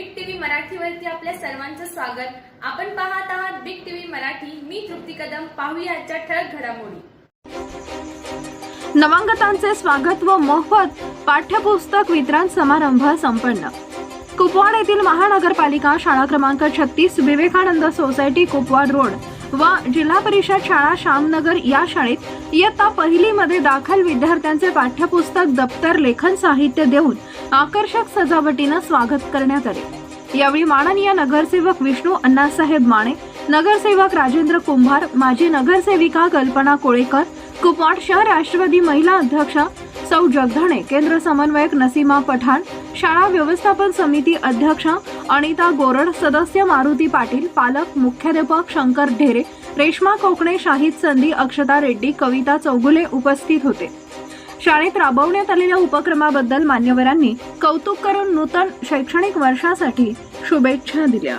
Big TV मराठीवरती आपल्या सर्वांचं स्वागत. आपण पाहत आहात बिग टीव्ही मराठी. मी तृप्ती कदम. पाहूया आजच्या ठळक घडामोडी. नवांगतांचे स्वागत व मोफत पाठ्यपुस्तक वितरण समारंभ संपन्न. कुपवाड येथील महानगरपालिका शाळा क्रमांक छत्तीस विवेकानंद सोसायटी कुपवाड रोड. व जिल्हा परिषद शाळा श्यामनगर या शाळेत इयत्ता पहिलीमध्ये दाखल विद्यार्थ्यांचे पाठ्यपुस्तक दप्तर लेखन साहित्य देऊन आकर्षक सजावटीनं स्वागत करण्यात आले. यावेळी माननीय नगरसेवक विष्णू अण्णासाहेब माने नगरसेवक राजेंद्र कुंभार माजी नगरसेविका कल्पना कोळेकर कुपवाड शहर राष्ट्रवादी महिला अध्यक्षा सौ जगधणे केंद्र समन्वयक नसीमा पठाण शाळा व्यवस्थापन समिती अध्यक्षा अनिता गोरड सदस्य मारुती पाटील पालक मुख्याध्यापक शंकर ढेरे रेश्मा कोकणे शाहिद संधी अक्षता रेड्डी कविता चौगुले उपस्थित होते. शाळेत राबवण्यात आलेल्या उपक्रमाबद्दल मान्यवरांनी कौतुक करून नूतन शैक्षणिक वर्षासाठी शुभेच्छा दिल्या.